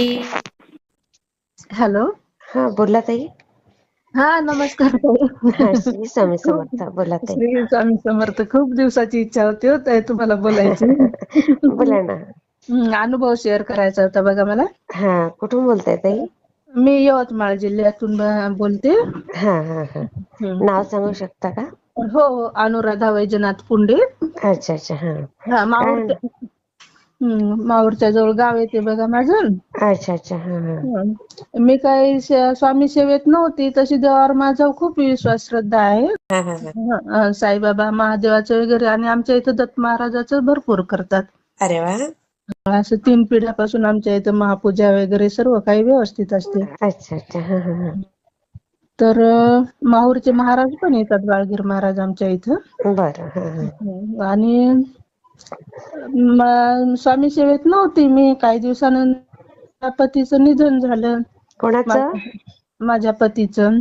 की हॅलो. हा बोला ताई. हा नमस्कार श्री स्वामी समर्थ बोला ताई. श्री स्वामी समर्थ खूप दिवसाची इच्छा होती हो ताई तुम्हाला बोलायची. बोला ना. हम्म, अनुभव शेअर करायचा होता बघा मला. हा कुठून बोलताय ताई? मी यवतमाळ जिल्ह्यातून ब- बोलते. हा हा हा. हम्म. नाव सांगू शकता का? हो हो अनुराधा वैजनाथ पुंडे. अच्छा अच्छा हा. हा हम्म, माहूरच्या जवळ गाव येते बघा माझं. अच्छा अच्छा हा हा. मी काही स्वामी सेवेत नव्हती तशी देवावर माझा खूप विश्वास श्रद्धा आहे. हा हा हा. हा, साईबाबा महादेवाचं वगैरे आणि आमच्या इथं दत्त महाराजाचं भरपूर करतात. अरे वा. असं तीन पिढ्यापासून आमच्या इथं महापूजा वगैरे सर्व काही व्यवस्थित असते. अच्छा अच्छा हा हा हा. तर अं, माहूरचे महाराज पण येतात बाळगीर महाराज आमच्या इथं. बरं हा हा. आणि म- स्वामी सेवेत नव्हती मी. काही दिवसानंतर पतीचं निधन झालं. कोणाचं? मा- माझ्या पतीचं.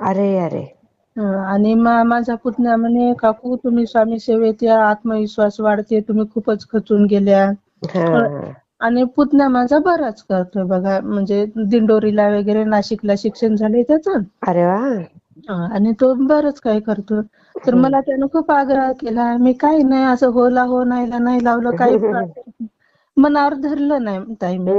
अरे अरे. हं, आणि मा- माझा पुतण्या म्हणे काकू तुम्ही स्वामी सेवेत या. आत्मविश्वास वाढते. तुम्ही खूपच खचून गेल्या. हा. आणि पुतण्या माझा बराच करतोय बघा. म्हणजे दिंडोरीला वगैरे नाशिकला शिक्षण झालंय त्याचं. अरे वा. आणि तो बरंच काही करतो. तर मला त्यानं खूप आग्रह केला मी काही नाही असं होला हो नाहीला नाही लावलं काही मनावर धरलं नाही ताई मी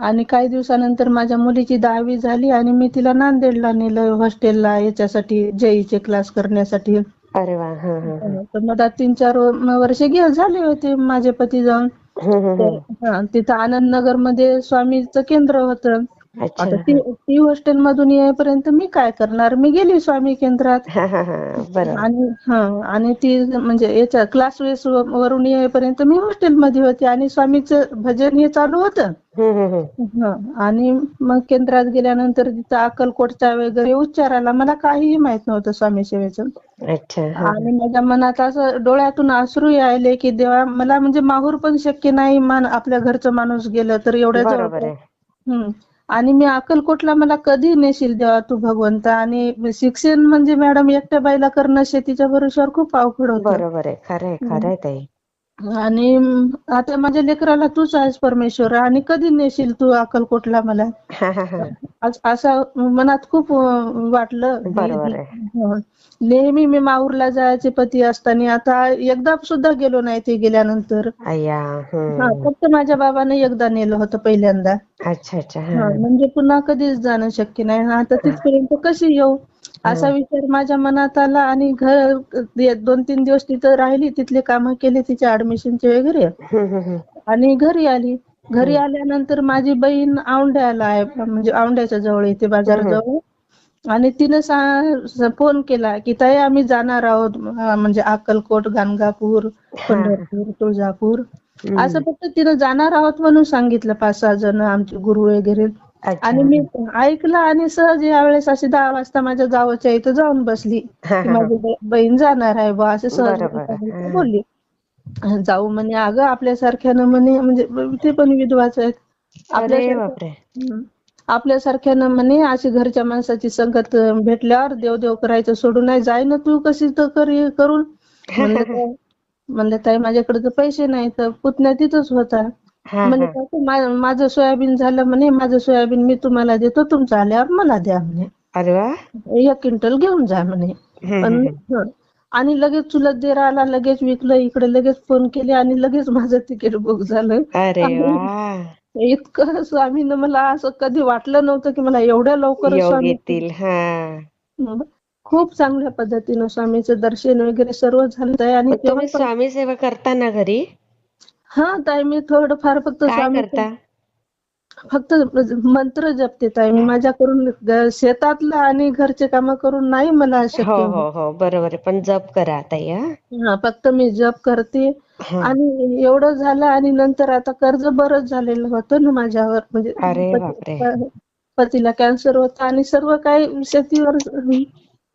आणि काही दिवसानंतर माझ्या मुलीची दहावी झाली आणि मी तिला नांदेडला नेलं हॉस्टेलला याच्यासाठी जेईचे क्लास करण्यासाठी. अरे वा हा हा हा. तर मला तीन चार वर्ष गे झाले होते माझे पती जाऊन तिथं आनंदनगरमध्ये स्वामीचं केंद्र होतं. आता ती ती हॉस्टेल मधून येईपर्यंत मी काय करणार? मी गेली स्वामी केंद्रात. आणि हा आणि ती म्हणजे याच्या क्लास वरून येईपर्यंत मी हॉस्टेलमध्ये होते आणि स्वामीचं भजन हे चालू होतं. हं. आणि मग केंद्रात गेल्यानंतर तिथं अक्कलकोटचा वगैरे उच्चार आला मला काहीही माहीत नव्हतं स्वामी सेवेचं. आणि माझ्या मनात असं डोळ्यातून अश्रू यायले की देवा मला म्हणजे माहूर पण शक्य नाही मान आपल्या घरचं माणूस गेलं तर एवढ्या आणि मी अक्कलकोटला मला कधी नेशील देवा तू भगवंत? आणि शिक्षण म्हणजे मॅडम एकट्या बाईला करणं शेतीच्या भरोश्यावर खूप अवघड होतं. बरोबर आहे. खरंय खरंय ताई. आणि आता माझ्या लेकराला तूच आहेस परमेश्वर आणि कधी नेशील तू अक्कलकोटला मला? अस- मनात खूप वाटलं. हं. नेहमी मी माहूरला जायचे पती असताना आता एकदा सुद्धा गेलो नाही ते गेल्यानंतर. हा फक्त माझ्या बाबाने एकदा नेलं होतं पहिल्यांदा. अच्छा अच्छा म्हणजे पुन्हा कधीच जाणं शक्य नाही. आता तिथपर्यंत कशी येऊ? असा विचार माझ्या मनात आला आणि घर दोन तीन दिवस तिथं राहिली तिथले कामं केले तिच्या ऍडमिशनचे वगैरे. आणि घरी आली. घरी आल्यानंतर माझी बहीण औंढ्याला आहे म्हणजे औंढ्याच्या जवळ येते बाजाराजवळ. आणि तिनं फोन केला की ताई आम्ही जाणार आहोत म्हणजे अक्कलकोट गाणगापूर पंढरपूर तुळजापूर. असं फक्त तिनं जाणार आहोत म्हणून सांगितलं पाच सहा जण आमचे गुरु वगैरे. आणि मी ऐकलं आणि सहज यावेळेस अशी दहा वाजता माझ्या जावच्या इथं जाऊन बसली. की माझी बहीण जाणार आहे बा असं सहज. बोलली. जाऊ म्हणे अगं आपल्यासारख्यानं म्हणे म्हणजे ते पण विधवाच आहेत. हम्म. आपल्यासारख्यानं म्हणे अशी घरच्या माणसाची संगत भेटल्यावर देवदेव करायचं सोडून नाही. जाय ना तू कशी तर करी करून. म्हणलं ताई माझ्याकडे तर पैसे नाही तर पुतण्या तिथंच होता. म्हणे हा. काकू, माझं सोयाबीन झालं म्हणे माझं सोयाबीन मी तुम्हाला देतो तुमचं आल्यावर मला द्या म्हणे. अरे वा. एक क्विंटल घेऊन जा म्हणे. पण. आणि लगेच चुलत देराला लगेच विकलं इकडे लगेच फोन केले आणि लगेच माझं तिकीट बुक झालं. इतकं स्वामीनं मला असं कधी वाटलं नव्हतं की मला एवढ्या लवकर स्वामी. खूप चांगल्या पद्धतीनं स्वामीचं दर्शन वगैरे सर्व झालंय आणि तुम्ही स्वामी सेवा करता ना घरी? हा ताई मी थोडंफार फक्त काय स्वामी करता? फक्त मंत्र जपते ताई. मी माझ्याकडून ग- शेतातलं आणि घरचे काम करून नाही मला हो शक्य. होत. हो हो बरोबर आहे. पण जप करा ताई हा. हा, फक्त मी जप करते. हा. आणि एवढं झालं आणि नंतर आता कर्ज बरंच झालेलं होतं ना माझ्यावर. म्हणजे अरे बापरे. पतीला कॅन्सर होता आणि सर्व काही शेतीवर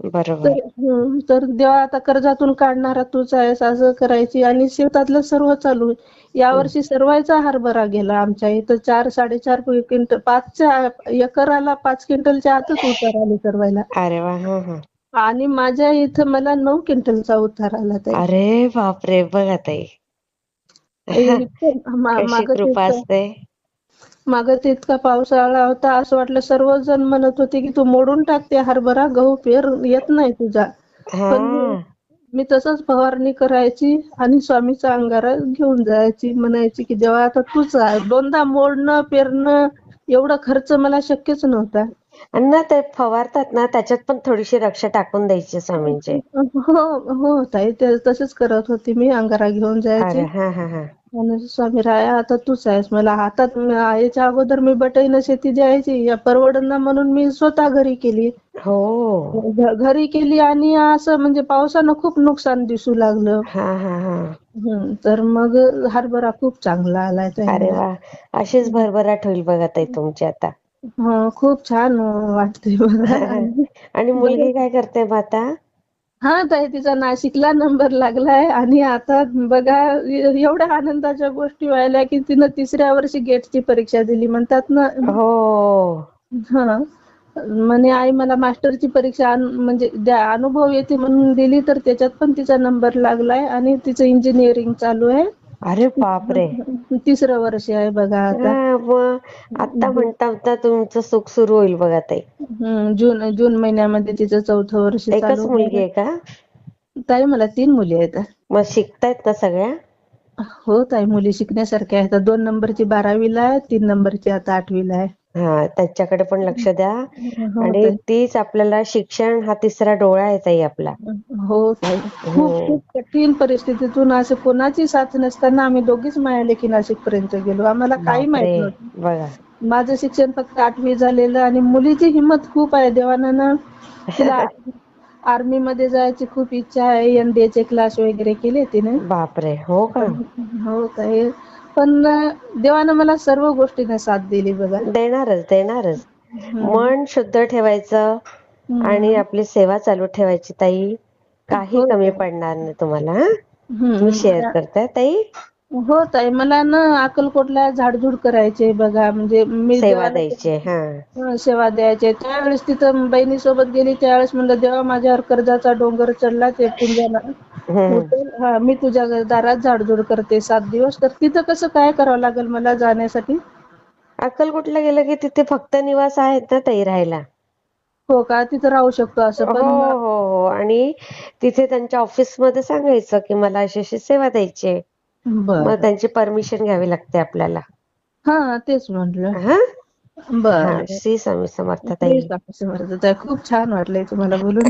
बरोबर. तर तर देवा आता कर्जातून काढणारा तूच आहेस असं करायची. आणि शेतातलं सर्व चालू. यावर्षी सर्वांचा हरभरा गेला आमच्या इथं. चार साडेचार क्विंटल पाचच्या एकराला पाच क्विंटलच्या आतच उतार आले सर्वांना. अरे वा हा हा. आणि माझ्या इथं मला नऊ क्विंटलचा उतार आला ताई. अरे बापरे बघा ताई. कृपा असते. मागं ते इतका पावसाळा होता असं वाटलं सर्वजण म्हणत होते की तू मोडून टाकते हरभरा गहू पेर येत नाही तुझा. पण मी- तसंच फवारणी करायची आणि स्वामीचा अंगारा घेऊन जायची म्हणायची की देवा आता तूच दोनदा मोडणं पेरणं एवढा खर्च मला शक्यच नव्हता. आणि ना ते फवारतात ना त्याच्यात पण थोडीशी रक्षा टाकून द्यायची स्वामींचे. हो हो ताई तसेच करत होते मी अंगारा घेऊन जायचे. आणि स्वामी राया आता तूच आहेस मला हातात याच्या अगोदर मी बटाईनं शेती द्यायची या परवडना म्हणून मी स्वतः घरी केली. हो. घरी केली आणि असं म्हणजे पावसानं खूप नुकसान दिसू लागलं. हा हा हा. तर मग हरभरा खूप चांगला आलाय अरे वा. अशीच भरभराट होईल बघा ताई तुमची आता. हो खूप छान वाटते बघा. आणि मुलगी काय करते आता? हा ताई तिचा नाशिकला नंबर लागलाय आणि आता बघा एवढ्या आनंदाच्या गोष्टी व्हायला की तिनं तिसऱ्या वर्षी गेटची परीक्षा दिली. म्हणतात ना हो. हा. म्हणे आई मला मास्टरची परीक्षा म्हणजे द्या अनुभव येते म्हणून दिली तर त्याच्यात पण तिचा नंबर लागलाय आणि तिचं इंजिनिअरिंग चालू आहे. अरे बापरे. तिसरं वर्ष आहे बघा आता. आता म्हणता म्हणता तुमचं सुख सुरू होईल बघा ताई. हम्म, जून जून महिन्यामध्ये तिचं चौथं वर्ष एकच चालू मुलगी आहे का? ताई मला तीन मुली आहेत. मग शिकतायत ना सगळ्या? हो ताई मुली शिकण्यासारख्या आहेत. दोन नंबरची बारावीला आहे तीन नंबरची आता आठवीला आहे. हा त्याच्याकडे पण लक्ष द्या हो आणि ताई. तीच आपल्याला शिक्षण हा तिसरा डोळा आहे ताई आपला हो ताई खूप खूप कठीण परिस्थितीतून असे कोणाची साथ नसताना आम्ही दोघीच माया लेकी नाशिक पर्यंत गेलो आम्हाला काही माहीत बापरे, नव्हतं बघा माझं शिक्षण फक्त आठवी झालेलं आणि मुलीची हिंमत खूप आहे देवानं तिला आर्मी मध्ये जायची खूप इच्छा आहे एनडीए चे क्लास वगैरे केले तिने बापरे हो का हो ताई पण देवानं मला सर्व गोष्टीने साथ दिली बघा देणारच देणारच मन शुद्ध ठेवायचं. आणि आपली सेवा चालू ठेवायची ताई काही हो. कमी पडणार नाही तुम्हाला. तुम्ही शेअर करताय ताई हो ताई मला ना अक्कलकोटला झाडझूड करायचे बघा म्हणजे मी सेवा द्यायची सेवा द्यायचे त्यावेळेस तिथं बहिणीसोबत गेली त्यावेळेस म्हणलं देवा माझ्यावर कर्जाचा डोंगर चढला ते. उचल. हा मी तुझ्या दारात झाडझूड करते सात दिवस. तर तिथं कसं काय करावं लागेल मला जाण्यासाठी? अक्कलकोटला गेलं की तिथे फक्त निवास आहेत ना ताई राहायला? हो का? तिथं राहू शकतो असं हो पण हो हो आणि तिथे त्यांच्या ऑफिसमध्ये सांगायचं की मला अशी अशी सेवा द्यायची आहे. बर. मग त्यांची परमिशन घ्यावी लागते आपल्याला. हा तेच म्हटलं. हा? बर. हा श्री स्वामी समर्थ ताई खूप छान वाटलंय तुम्हाला बोलून.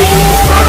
Please.